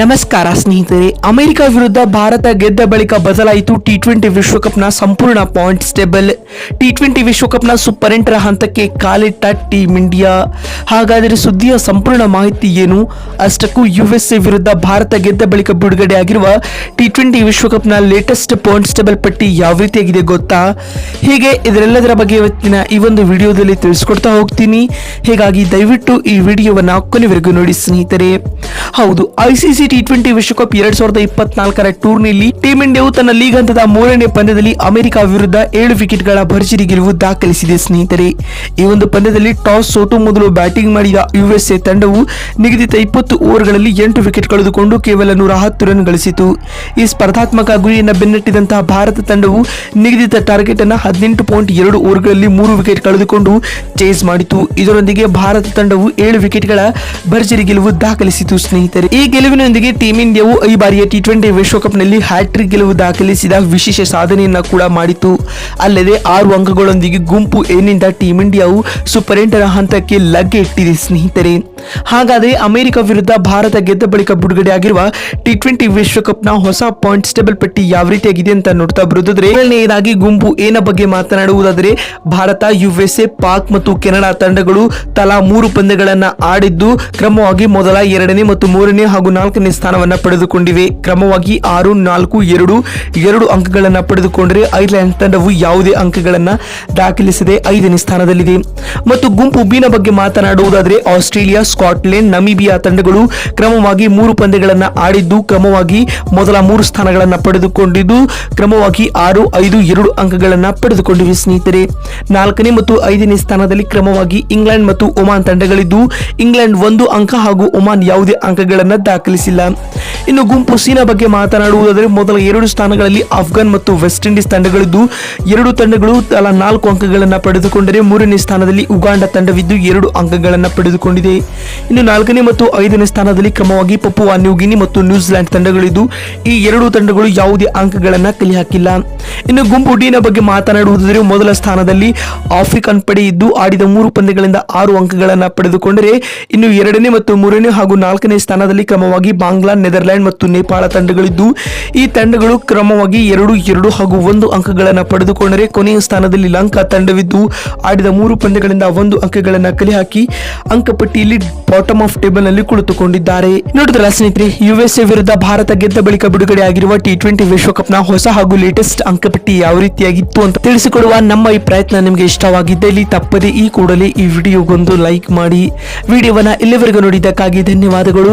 ನಮಸ್ಕಾರ ಸ್ನೇಹಿತರೆ, ಅಮೆರಿಕ ವಿರುದ್ಧ ಭಾರತ ಗೆದ್ದ ಬಳಿಕ ಬದಲಾಯಿತು ಟಿ ಟ್ವೆಂಟಿ ವಿಶ್ವಕಪ್ನ ಸಂಪೂರ್ಣ ಪಾಯಿಂಟ್ಸ್ ಟೇಬಲ್ ಟಿ ಟ್ವೆಂಟಿ ವಿಶ್ವಕಪ್ನ ಸೂಪರ್ ಎಂಟರ ಹಂತಕ್ಕೆ ಕಾಲಿಟ್ಟ ಟೀಮ್ ಇಂಡಿಯಾ ಹಾಗಾದರೆ ಸುದ್ದಿಯ ಸಂಪೂರ್ಣ ಮಾಹಿತಿ ಏನು? ಅಷ್ಟಕ್ಕೂ ಯುಎಸ್ಎ ವಿರುದ್ಧ ಭಾರತ ಗೆದ್ದ ಬಳಿಕ ಬಿಡುಗಡೆಯಾಗಿರುವ ಟಿ ಟ್ವೆಂಟಿ ವಿಶ್ವಕಪ್ನ ಲೇಟೆಸ್ಟ್ ಪಾಯಿಂಟ್ಸ್ ಟೇಬಲ್ ಪಟ್ಟಿ ಯಾವ ರೀತಿಯಾಗಿದೆ ಗೊತ್ತಾ? ಹೀಗೆ ಇದರೆಲ್ಲದರ ಬಗ್ಗೆ ಇವತ್ತಿನ ಈ ಒಂದು ವಿಡಿಯೋದಲ್ಲಿ ತಿಳಿಸ್ಕೊಡ್ತಾ ಹೋಗ್ತೀನಿ. ಹೀಗಾಗಿ ದಯವಿಟ್ಟು ಈ ವಿಡಿಯೋವನ್ನು ಕೊನೆವರೆಗೂ ನೋಡಿ ಸ್ನೇಹಿತರೆ. ಹೌದು ಐಸಿಸಿ ಟಿ ಟ್ವೆಂಟಿ ವಿಶ್ವಕಪ್ ಎರಡ್ ಸಾವಿರದ ಇಪ್ಪತ್ನಾಲ್ಕರ ಟೂರ್ನಿಯಲ್ಲಿ ಟೀಂ ಇಂಡಿಯಾವು ತನ್ನ ಲೀಗ್ ಹಂತದ ಮೂರನೇ ಪಂದ್ಯದಲ್ಲಿ ಅಮೆರಿಕ ವಿರುದ್ಧ ಏಳು ವಿಕೆಟ್ಗಳ ಭರ್ಜರಿ ಗೆಲುವು ದಾಖಲಿಸಿದೆ, ಸ್ನೇಹಿತರೆ. ಈ ಒಂದು ಪಂದ್ಯದಲ್ಲಿ ಟಾಸ್ ಸೋತು ಮೊದಲು ಬ್ಯಾಟಿಂಗ್ ಮಾಡಿದ ಯುಎಸ್ಎ ತಂಡವು ನಿಗದಿತ ಇಪ್ಪತ್ತು ಓವರ್ಗಳಲ್ಲಿ ಎಂಟು ವಿಕೆಟ್ ಕಳೆದುಕೊಂಡು ಕೇವಲ ನೂರ ಹತ್ತು ರನ್ ಗಳಿಸಿತು. ಈ ಸ್ಪರ್ಧಾತ್ಮಕ ಗುರಿಯನ್ನು ಬೆನ್ನಟ್ಟಿದಂತಹ ಭಾರತ ತಂಡವು ನಿಗದಿತ ಟಾರ್ಗೆಟ್ ಅನ್ನು ಹದಿನೆಂಟು ಪಾಯಿಂಟ್ ಎರಡು ಓವರ್ಗಳಲ್ಲಿ ಮೂರು ವಿಕೆಟ್ ಕಳೆದುಕೊಂಡು ಚೇಸ್ ಮಾಡಿತು. ಇದರೊಂದಿಗೆ ಭಾರತ ತಂಡವು ಏಳು ವಿಕೆಟ್ಗಳ ಭರ್ಜರಿ ಗೆಲುವು ದಾಖಲಿಸಿತು, ಸ್ನೇಹಿತರೆ. ಈ ಗೆಲುವಿನೊಂದಿಗೆ ಟೀಂ ಇಂಡಿಯಾವು ಈ ಬಾರಿಯ ಟಿ ಟ್ವೆಂಟಿ ವಿಶ್ವಕಪ್ನಲ್ಲಿ ಹ್ಯಾಟ್ರಿಕ್ ಗೆಲುವು ದಾಖಲಿಸಿದ ವಿಶೇಷ ಸಾಧನೆಯನ್ನ ಕೂಡ ಮಾಡಿತು. ಅಲ್ಲದೆ ಆರು ಅಂಕಗಳೊಂದಿಗೆ ಗುಂಪು ಏನಿಂದ ಟೀಂ ಇಂಡಿಯಾವು ಸೂಪರ್ ಎಂಟರ ಹಂತಕ್ಕೆ ಲಗ್ಗೆ ಇಟ್ಟಿದೆ ಸ್ನೇಹಿತರೆ. ಹಾಗಾದರೆ ಅಮೆರಿಕ ವಿರುದ್ಧ ಭಾರತ ಗೆದ್ದ ಬಳಿಕ ಬಿಡುಗಡೆಯಾಗಿರುವ ಟಿ ಟ್ವೆಂಟಿ ವಿಶ್ವಕಪ್ನ ಹೊಸ ಪಾಯಿಂಟ್ಸ್ ಟೇಬಲ್ ಪಟ್ಟಿ ಯಾವ ರೀತಿಯಾಗಿದೆ ಅಂತ ನೋಡ್ತಾ ಬರುವುದಾದ್ರೆ ಏಳನೆಯದಾಗಿ ಗುಂಪು ಏನ ಬಗ್ಗೆ ಮಾತನಾಡುವುದಾದರೆ, ಭಾರತ ಯುಎಸ್ಎ ಪಾಕ್ ಮತ್ತು ಕೆನಡಾ ತಂಡಗಳು ತಲಾ ಮೂರು ಪಂದ್ಯಗಳನ್ನ ಆಡಿದ್ದು, ಕ್ರಮವಾಗಿ ಮೊದಲ ಎರಡನೇ ಮತ್ತು ಮೂರನೇ ಹಾಗೂ ನಾಲ್ಕನೇ ಸ್ಥಾನವನ್ನ ಪಡೆದುಕೊಂಡಿವೆ. ಕ್ರಮವಾಗಿ ಆರು, ನಾಲ್ಕು, ಎರಡು ಎರಡು ಅಂಕಗಳನ್ನ ಪಡೆದುಕೊಂಡರೆ ಐರ್ಲೆಂಡ್ ತಂಡವು ಯಾವುದೇ ಅಂಕಗಳನ್ನ ದಾಖಲಿಸದೆ ಐದನೇ ಸ್ಥಾನದಲ್ಲಿದೆ. ಮತ್ತು ಗುಂಪು ಬಿನ ಬಗ್ಗೆ ಮಾತನಾಡುವುದಾದರೆ, ಆಸ್ಟ್ರೇಲಿಯಾ, ಸ್ಕಾಟ್ಲೆಂಡ್, ನಮೀಬಿಯಾ ತಂಡಗಳು ಕ್ರಮವಾಗಿ ಮೂರು ಪಂದ್ಯಗಳನ್ನ ಆಡಿದ್ದು, ಕ್ರಮವಾಗಿ ಮೊದಲ ಮೂರು ಸ್ಥಾನಗಳನ್ನ ಪಡೆದುಕೊಂಡಿದ್ದು, ಕ್ರಮವಾಗಿ ಆರು, ಐದು, ಎರಡು ಅಂಕಗಳನ್ನ ಪಡೆದುಕೊಂಡಿವೆ ಸ್ನೇಹಿತರೆ. ನಾಲ್ಕನೇ ಮತ್ತು ಐದನೇ ಸ್ಥಾನದಲ್ಲಿ ಕ್ರಮವಾಗಿ ಇಂಗ್ಲೆಂಡ್ ಮತ್ತು ಒಮಾನ್ ತಂಡಗಳಿದ್ದು, ಇಂಗ್ಲೆಂಡ್ ಒಂದು ಅಂಕ ಹಾಗೂ ಒಮಾನ್ ಯಾವುದೇ ಅಂಕಗಳನ್ನ ದಾಖಲಿಸಿಲ್ಲ. ಇನ್ನು ಗುಂಪು ಸಿನ ಬಗ್ಗೆ ಮಾತನಾಡುವುದಾದರೆ ಮೊದಲ ಎರಡು ಸ್ಥಾನಗಳಲ್ಲಿ ಅಫ್ಘಾನ್ ಮತ್ತು ವೆಸ್ಟ್ ಇಂಡೀಸ್ ತಂಡಗಳಿದ್ದು, ಎರಡು ತಂಡಗಳು ತಲಾ ನಾಲ್ಕು ಅಂಕಗಳನ್ನು ಪಡೆದುಕೊಂಡರೆ ಮೂರನೇ ಸ್ಥಾನದಲ್ಲಿ ಉಗಾಂಡ ತಂಡವಿದ್ದು ಎರಡು ಅಂಕಗಳನ್ನು ಪಡೆದುಕೊಂಡಿದೆ. ಇನ್ನು ನಾಲ್ಕನೇ ಮತ್ತು ಐದನೇ ಸ್ಥಾನದಲ್ಲಿ ಕ್ರಮವಾಗಿ ಪಪುವಾ ನ್ಯೂಗಿನಿ ಮತ್ತು ನ್ಯೂಜಿಲೆಂಡ್ ತಂಡಗಳಿದ್ದು, ಈ ಎರಡು ತಂಡಗಳು ಯಾವುದೇ ಅಂಕಗಳನ್ನು ಕಲಿ ಹಾಕಿಲ್ಲ ಇನ್ನು ಗುಂಪು ಡಿನ ಬಗ್ಗೆ ಮಾತನಾಡುವುದಾದರೆ ಮೊದಲ ಸ್ಥಾನದಲ್ಲಿ ಆಫ್ರಿಕನ್ ಪಡೆ ಇದ್ದು, ಆಡಿದ ಮೂರು ಪಂದ್ಯಗಳಿಂದ ಆರು ಅಂಕಗಳನ್ನು ಪಡೆದುಕೊಂಡರೆ, ಇನ್ನು ಎರಡನೇ ಮತ್ತು ಮೂರನೇ ಹಾಗೂ ನಾಲ್ಕನೇ ಸ್ಥಾನದಲ್ಲಿ ಕ್ರಮವಾಗಿ ಬಾಂಗ್ಲಾ ನೆದರ್ಲ್ಯಾಂಡ್ ಮತ್ತು ನೇಪಾಳ ತಂಡಗಳಿದ್ದು, ಈ ತಂಡಗಳು ಕ್ರಮವಾಗಿ ಎರಡು ಎರಡು ಹಾಗೂ ಒಂದು ಅಂಕಗಳನ್ನು ಪಡೆದುಕೊಂಡರೆ ಕೊನೆಯ ಸ್ಥಾನದಲ್ಲಿ ಲಂಕಾ ತಂಡವಿದ್ದು, ಆಡಿದ ಮೂರು ಪಂದ್ಯಗಳಿಂದ ಒಂದು ಅಂಕಗಳನ್ನು ಕಲೆ ಹಾಕಿ ಅಂಕಪಟ್ಟಿಯಲ್ಲಿ ಬಾಟಮ್ ಆಫ್ ಟೇಬಲ್ನಲ್ಲಿ ಕುಳಿತುಕೊಂಡಿದ್ದಾರೆ. ನೋಡಿದ್ರ ಸ್ನೇಹಿತರೆ ಯುಎಸ್ಎ ವಿರುದ್ಧ ಭಾರತ ಗೆದ್ದ ಬಳಿಕ ಬಿಡುಗಡೆ ಆಗಿರುವ ಟಿ ಟ್ವೆಂಟಿ ವಿಶ್ವಕಪ್ನ ಹೊಸ ಹಾಗೂ ಲೇಟೆಸ್ಟ್ ಅಂಕಪಟ್ಟಿ ಯಾವ ರೀತಿಯಾಗಿತ್ತು ಅಂತ ತಿಳಿಸಿಕೊಡುವ ನಮ್ಮ ಈ ಪ್ರಯತ್ನ ನಿಮಗೆ ಇಷ್ಟವಾಗಿದ್ದಲ್ಲಿ ತಪ್ಪದೆ ಈ ಕೂಡಲೇ ಈ ವಿಡಿಯೋಗೊಂದು ಲೈಕ್ ಮಾಡಿ. ವಿಡಿಯೋವನ್ನ ಇಲ್ಲಿವರೆಗೂ ನೋಡಿದ್ದಕ್ಕಾಗಿ ಧನ್ಯವಾದಗಳು.